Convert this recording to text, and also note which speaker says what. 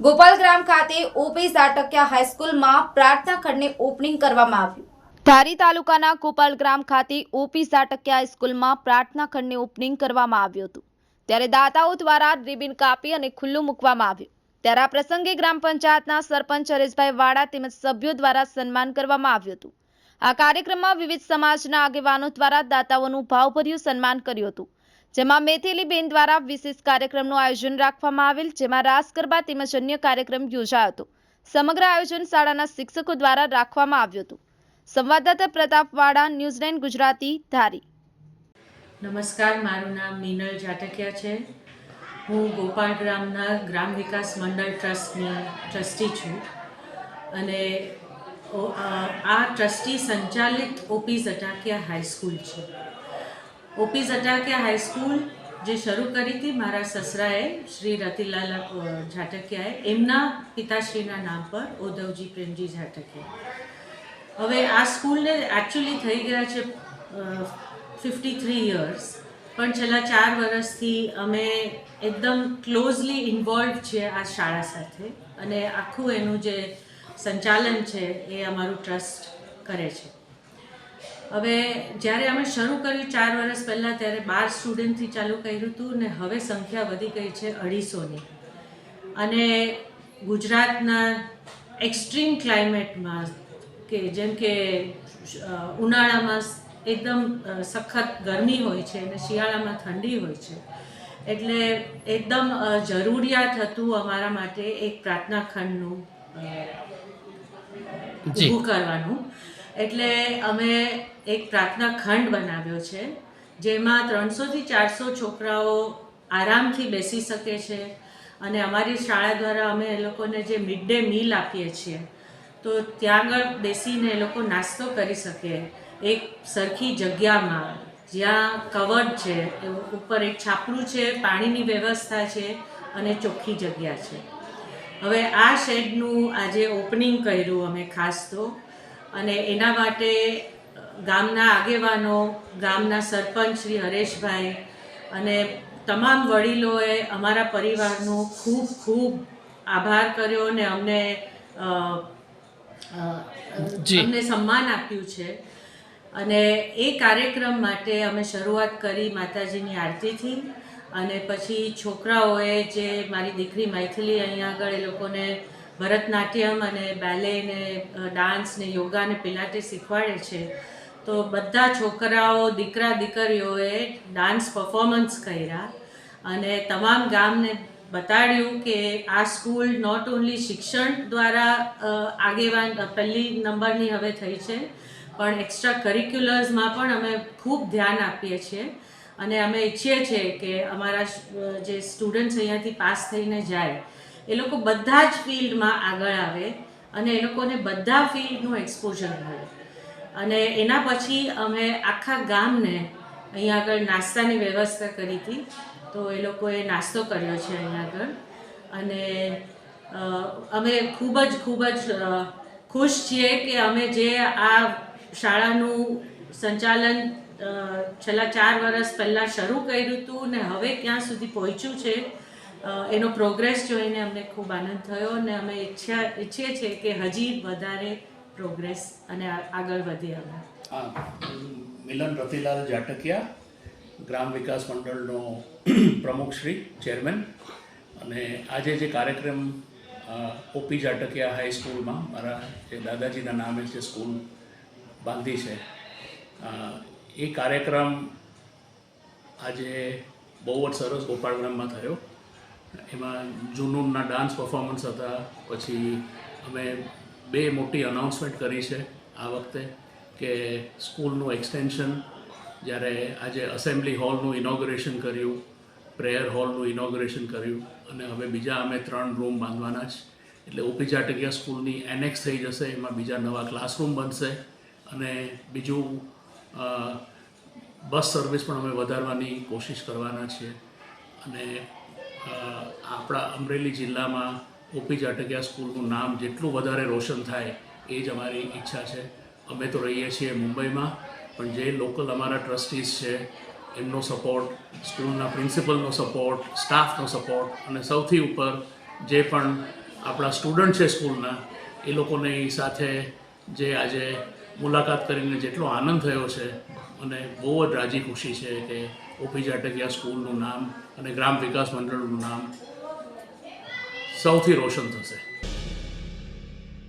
Speaker 1: ગોપાલગ્રામ ખાતે ઓપી ઝાટકિયા હાઈસ્કૂલમાં પ્રાર્થના ખંડને ઓપનિંગ કરવામાં આવ્યું. ધારી તાલુકાના ગોપાલગ્રામ ખાતે ઓપી ઝાટકિયા હાઈસ્કૂલમાં પ્રાર્થના ખંડને ઓપનિંગ કરવામાં આવ્યું હતું. ત્યારે દાતાઓ દ્વારા રિબિન કાપી અને ખુલ્લું મૂકવામાં આવ્યું. ત્યારે આ પ્રસંગે ગ્રામ પંચાયતના સરપંચ હરેશભાઈ વાડા તેમજ સભ્યો દ્વારા સન્માન કરવામાં આવ્યું હતું. આ કાર્યક્રમમાં વિવિધ સમાજના આગેવાનો દ્વારા દાતાઓનું ભાવભર્યું સન્માન કર્યું હતું. જેમાં મેથિલીબેન દ્વારા વિશેષ કાર્યક્રમનું આયોજન રાખવામાં આવેલ, જેમાં રાસ ગરબા તેમજ અન્ય કાર્યક્રમ યોજાયો હતો. સમગ્ર આયોજન શાળાના શિક્ષકો દ્વારા રાખવામાં આવ્યું હતું. સંવાદદાતા પ્રતાપ વાડા ન્યૂઝલેન્ડ ગુજરાતી, ધારી.
Speaker 2: નમસ્કાર, મારું નામ મીનલ જાટકિયા છે. હું ગોપાલ ગ્રામના ગ્રામ વિકાસ મંડળ ટ્રસ્ટની ટ્રસ્ટી છું. અને આ ટ્રસ્ટી સંચાલિત ઓપી ઝટાકિયા હાઈસ્કૂલ છે. ઓપી ઝટાકિયા હાઈસ્કૂલ જે શરૂ કરી હતી મારા સસરાએ, શ્રી રતિલાલ ઝાટકિયાએ એમના પિતાશ્રીના નામ પર ઉદ્ધવજી પ્રેમજી ઝાટકિયા હવે આ સ્કૂલને એકચ્યુઅલી થઈ ગયા છે ફિફ્ટી થ્રી યર્સ પણ છેલ્લા ચાર વર્ષથી અમે એકદમ ક્લોઝલી ઇન્વોલ્વ છીએ આ શાળા સાથે અને આખું એનું જે સંચાલન છે એ અમારું ટ્રસ્ટ કરે છે. હવે જ્યારે અમે શરૂ કર્યું ચાર વર્ષ પહેલાં ત્યારે બાર સ્ટુડન્ટથી ચાલુ કર્યું હતું ને હવે સંખ્યા વધી ગઈ છે અઢીસોની. અને ગુજરાતના એક્સ્ટ્રીમ ક્લાઇમેટમાં કે જેમ કે ઉનાળામાં એકદમ સખત ગરમી હોય છે અને શિયાળામાં ઠંડી હોય છે. એટલે એકદમ જરૂરિયાત હતું અમારા માટે એક પ્રાર્થના ખંડનું ઊભું કરવાનું. એટલે અમે એક પ્રાર્થના ખંડ બનાવ્યો છે, જેમાં ત્રણસોથી ચારસો છોકરાઓ આરામથી બેસી શકે છે અને અમારી શાળા દ્વારા અમે એ લોકોને જે મિડ ડે મીલ આપીએ છીએ, તો ત્યાં આગળ બેસીને એ લોકો નાસ્તો કરી શકે એક સરખી જગ્યામાં, જ્યાં કવર્ડ છે ઉપર એક છાપરું છે, પાણીની વ્યવસ્થા છે અને ચોખ્ખી જગ્યા છે. હવે આ શેડનું આજે ઓપનિંગ કર્યું અમે ખાસ તો. અને એના માટે ગામના આગેવાનો ગામના સરપંચ શ્રી હરેશભાઈ અને તમામ વડીલોએ અમારા પરિવારનો ખૂબ ખૂબ આભાર કર્યો અને અમને. અમને સન્માન આપ્યું છે અને એ કાર્યક્રમ માટે અમે શરૂઆત કરી માતાજીની આરતીથી અને પછી છોકરાઓએ જે મારી દીકરી મૈથિલી અહીંયા આગળ એ લોકોને ભરતનાટ્યમ અને બેલે ને ડાન્સ ને યોગા ને પિલાટે શીખવાડે છે. તો બધા છોકરાઓ, દીકરા, દીકરીઓએ ડાન્સ પરફોર્મન્સ કર્યા અને તમામ ગામને બતાડ્યું કે આ સ્કૂલ નોટ ઓન્લી શિક્ષણ દ્વારા આગેવાન પહેલી નંબરની હવે થઈ છે, પણ એક્સ્ટ્રા કરિક્યુલર્સમાં પણ અમે ખૂબ ધ્યાન આપીએ છીએ. અને અમે ઈચ્છીએ છીએ કે અમારા જે સ્ટુડન્ટ્સ અહીંયાથી પાસ થઈને જાય એ લોકો બધા જ ફિલ્ડમાં આગળ આવે અને એ લોકોને બધા ફિલ્ડનું એક્સપોઝર મળે અને એના પછી અમે આખા ગામને અહીંયા આગળ નાસ્તાની વ્યવસ્થા કરી હતી. તો એ લોકોએ નાસ્તો કર્યો છે અહીંયા આગળ. અને અમે ખૂબ જ ખૂબ જ ખુશ છીએ કે અમે જે આ શાળાનું સંચાલન છેલ્લા ચાર વર્ષ પહેલાં શરૂ કર્યું હતું ને હવે ક્યાં સુધી પહોંચ્યું છે એનો પ્રોગ્રેસ જોઈને અમને ખૂબ આનંદ થયો અને અમે ઈચ્છા, ઈચ્છીએ છીએ કે હજી વધારે પ્રોગ્રેસ અને આગળ વધીએ અમે
Speaker 3: મિલન રતિલાલ જાટકિયા, ગ્રામ વિકાસ મંડળનો પ્રમુખ શ્રી ચેરમેન અને આજે જે કાર્યક્રમ ઓપી જાટકિયા હાઈસ્કૂલમાં મારા જે દાદાજીના નામે જે સ્કૂલ બાંધી છે એ કાર્યક્રમ આજે બહુ જ સરસ ગોપાળગ્રામમાં થયો. એમાં જુનૂનના ડાન્સ પરફોર્મન્સ હતા, પછી અમે બે મોટી અનાઉન્સમેન્ટ કરી છે આ વખતે કે સ્કૂલનું એક્સટેન્શન જ્યારે આજે અસેમ્બલી હોલનું ઇનોગ્રેશન કર્યું પ્રેયર હોલનું ઇનોગ્રેશન કર્યું, અને હવે બીજા અમે ત્રણ રૂમ બાંધવાના છે. એટલે ઓપી ચાટકિયા સ્કૂલની એનેક્સ થઈ જશે, એમાં બીજા નવા ક્લાસરૂમ બનશે, અને બીજું બસ સર્વિસ પણ અમે વધારવાની કોશિશ કરવાના છીએ. અને આપણા અમરેલી જિલ્લામાં ઓપી જાટકિયા સ્કૂલનું નામ જેટલું વધારે રોશન થાય એ જ અમારી ઈચ્છા છે. અમે તો રહીએ છીએ મુંબઈમાં, પણ જે લોકલ અમારા ટ્રસ્ટીઝ છે, એમનો સપોર્ટ સ્કૂલના પ્રિન્સિપલનો સપોર્ટ સ્ટાફનો સપોર્ટ અને સૌથી ઉપર જે પણ આપણા સ્ટુડન્ટ છે સ્કૂલના, એ લોકોની સાથે જે આજે મુલાકાત કરીને જેટલો આનંદ થયો છે અને બહુ જ રાજી ખુશી છે કે ઓપી જાટકિયા સ્કૂલનું નામ અને ગ્રામ વિકાસ મંડળનું નામ સૌથી રોશન થશે.